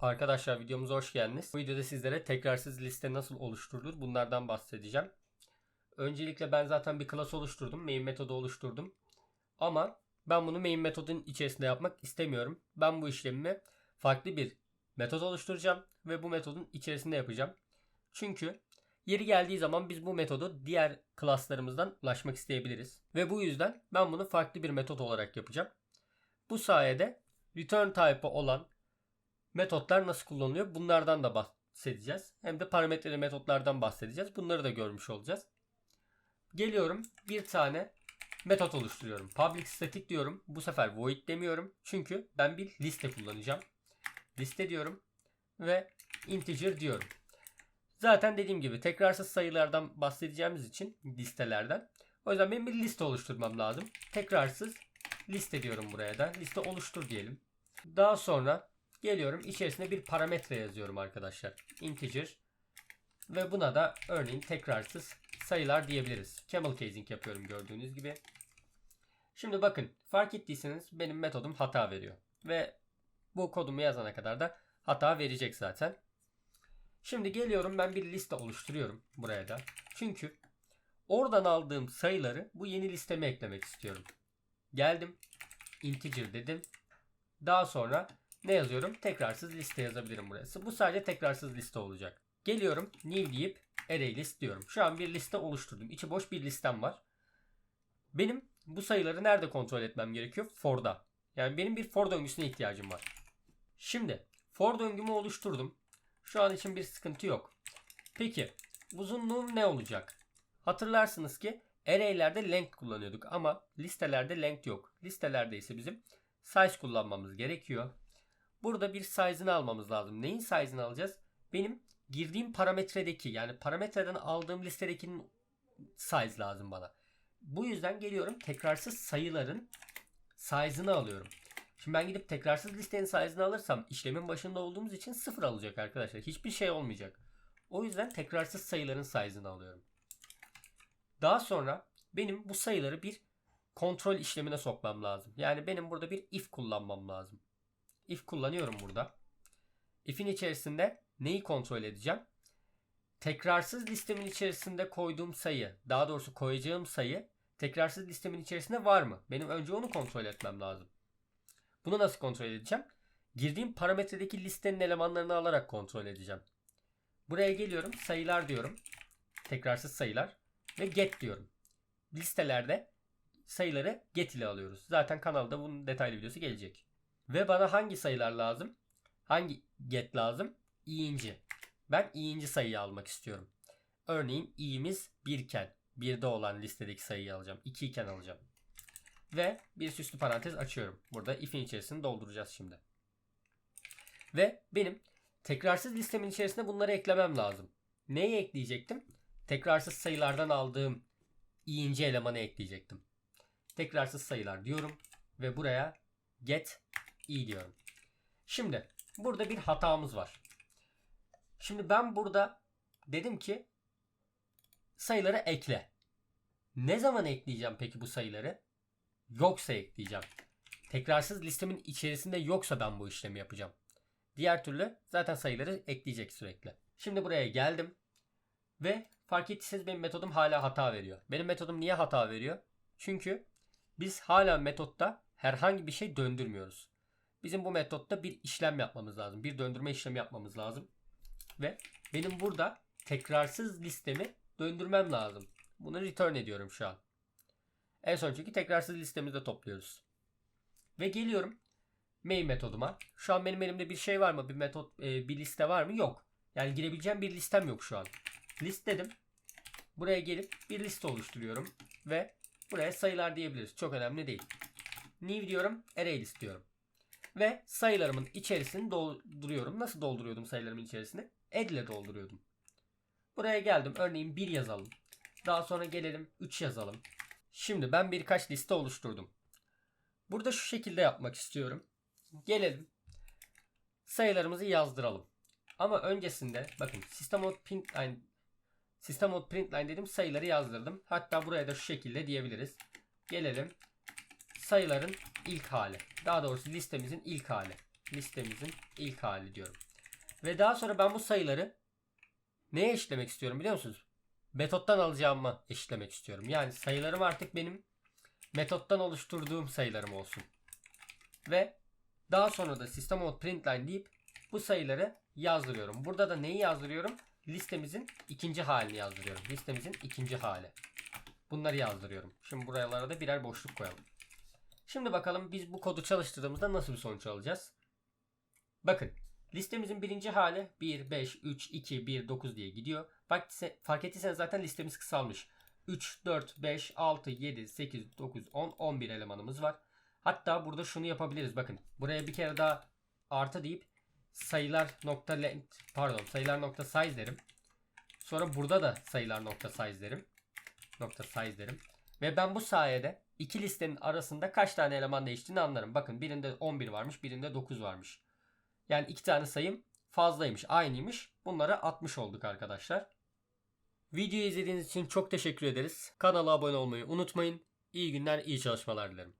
Arkadaşlar videomuza hoş geldiniz. Bu videoda sizlere tekrarsız liste nasıl oluşturulur bunlardan bahsedeceğim. Öncelikle ben zaten bir class oluşturdum. Main metodu oluşturdum. Ama ben bunu main metodun içerisinde yapmak istemiyorum. Ben bu işlemimi farklı bir metot oluşturacağım ve bu metodun içerisinde yapacağım. Çünkü yeri geldiği zaman biz bu metodu diğer classlarımızdan ulaşmak isteyebiliriz. Ve bu yüzden ben bunu farklı bir metot olarak yapacağım. Bu sayede return type'ı olan metotlar nasıl kullanılıyor bunlardan da bahsedeceğiz. Hem de parametreli metotlardan bahsedeceğiz. Bunları da görmüş olacağız. Geliyorum bir tane metot oluşturuyorum. Public static diyorum. Bu sefer void demiyorum. Çünkü ben bir liste kullanacağım. Liste diyorum ve integer diyorum. Zaten dediğim gibi tekrarsız sayılardan bahsedeceğimiz için listelerden. O yüzden benim bir liste oluşturmam lazım. Tekrarsız liste diyorum buraya da. Liste oluştur diyelim. Daha sonra geliyorum içerisine bir parametre yazıyorum arkadaşlar. Integer ve buna da örneğin tekrarsız sayılar diyebiliriz. Camel casing yapıyorum gördüğünüz gibi. Şimdi bakın fark ettiyseniz benim metodum hata veriyor. Ve bu kodumu yazana kadar da hata verecek zaten. Şimdi geliyorum ben bir liste oluşturuyorum buraya da. Çünkü oradan aldığım sayıları bu yeni listeme eklemek istiyorum. Geldim. Integer dedim. Daha sonra ne yazıyorum? Tekrarsız liste yazabilirim burası. Bu sadece tekrarsız liste olacak. Geliyorum new deyip array list diyorum. Şu an bir liste oluşturdum. İçi boş bir listem var. Benim bu sayıları nerede kontrol etmem gerekiyor? For'da. Yani benim bir for döngüsüne ihtiyacım var. Şimdi for döngümü oluşturdum. Şu an için bir sıkıntı yok. Peki uzunluğum ne olacak? Hatırlarsınız ki array'lerde length kullanıyorduk ama listelerde length yok. Listelerde ise bizim size kullanmamız gerekiyor. Burada bir size'ını almamız lazım. Neyin size'ını alacağız? Benim girdiğim parametredeki yani parametreden aldığım listedekinin size lazım bana. Bu yüzden geliyorum tekrarsız sayıların size'ını alıyorum. Şimdi ben gidip tekrarsız listenin size'ını alırsam işlemin başında olduğumuz için sıfır alacak arkadaşlar. Hiçbir şey olmayacak. O yüzden tekrarsız sayıların size'ını alıyorum. Daha sonra benim bu sayıları bir kontrol işlemine sokmam lazım. Yani benim burada bir if kullanmam lazım. If kullanıyorum burada. If'in içerisinde neyi kontrol edeceğim? Tekrarsız listemin içerisinde koyduğum sayı, daha doğrusu koyacağım sayı tekrarsız listemin içerisinde var mı? Benim önce onu kontrol etmem lazım. Bunu nasıl kontrol edeceğim? Girdiğim parametredeki listenin elemanlarını alarak kontrol edeceğim. Buraya geliyorum, sayılar diyorum. Tekrarsız sayılar ve get diyorum. Listelerde sayıları get ile alıyoruz. Zaten kanalda bunun detaylı videosu gelecek. Ve bana hangi sayılar lazım? Hangi get lazım? İyinci. Ben iyinci sayıyı almak istiyorum. Örneğin i'miz 1 iken 1'de olan listedeki sayıyı alacağım. 2 iken alacağım. Ve bir süslü parantez açıyorum. Burada if'in içerisini dolduracağız şimdi. Ve benim tekrarsız listemin içerisine bunları eklemem lazım. Neyi ekleyecektim? Tekrarsız sayılardan aldığım i'inci elemanı ekleyecektim. Tekrarsız sayılar diyorum ve buraya get i diyorum. Şimdi burada bir hatamız var. Şimdi ben burada dedim ki sayıları ekle. Ne zaman ekleyeceğim peki bu sayıları? Yoksa ekleyeceğim. Tekrarsız listemin içerisinde yoksa ben bu işlemi yapacağım. Diğer türlü zaten sayıları ekleyecek sürekli. Şimdi buraya geldim. Ve fark ettiyseniz benim metodum hala hata veriyor. Benim metodum niye hata veriyor? Çünkü biz hala metotta herhangi bir şey döndürmüyoruz. Bizim bu metotta bir işlem yapmamız lazım. Bir döndürme işlemi yapmamız lazım. Ve benim burada tekrarsız listemi döndürmem lazım. Bunu return ediyorum şu an. En son çünkü tekrarsız listemizde topluyoruz. Ve geliyorum main metoduma. Şu an benim elimde bir şey var mı? Bir metot, e, bir liste var mı? Yok. Yani girebileceğim bir listem yok şu an. List dedim. Buraya gelip bir liste oluşturuyorum. Ve buraya sayılar diyebiliriz. Çok önemli değil. New diyorum. Array list diyorum. Ve sayılarımın içerisini dolduruyorum. Nasıl dolduruyordum sayılarımın içerisini? Add ile dolduruyordum. Buraya geldim. Örneğin 1 yazalım. Daha sonra gelelim 3 yazalım. Şimdi ben birkaç liste oluşturdum. Burada şu şekilde yapmak istiyorum. Gelelim. Sayılarımızı yazdıralım. Ama öncesinde bakın system out println system out println dedim sayıları yazdırdım. Hatta buraya da şu şekilde diyebiliriz. Gelelim sayıların ilk hali. Daha doğrusu listemizin ilk hali. Listemizin ilk hali diyorum. Ve daha sonra ben bu sayıları neye eşitlemek istiyorum biliyor musunuz? Metottan alacağıma eşitlemek istiyorum. Yani sayılarım artık benim metottan oluşturduğum sayılarım olsun. Ve daha sonra da system out println deyip bu sayıları yazdırıyorum. Burada da neyi yazdırıyorum? Listemizin ikinci halini yazdırıyorum. Listemizin ikinci hali. Bunları yazdırıyorum. Şimdi buralara da birer boşluk koyalım. Şimdi bakalım biz bu kodu çalıştırdığımızda nasıl bir sonuç alacağız? Bakın listemizin birinci hali 1, 5, 3, 2, 1, 9 diye gidiyor. Bak fark ettiyseniz zaten listemiz kısalmış. 3, 4, 5, 6, 7, 8, 9, 10, 11 elemanımız var. Hatta burada şunu yapabiliriz. Bakın buraya bir kere daha artı deyip sayılar nokta length pardon sayılar nokta size derim. Sonra burada da sayılar nokta size derim. Nokta size derim. Ve ben bu sayede iki listenin arasında kaç tane eleman değiştiğini anlarım. Bakın birinde 11 varmış birinde 9 varmış. Yani iki tane sayım fazlaymış aynıymış. Bunlara 60 olduk arkadaşlar. Videoyu izlediğiniz için çok teşekkür ederiz. Kanala abone olmayı unutmayın. İyi günler iyi çalışmalar dilerim.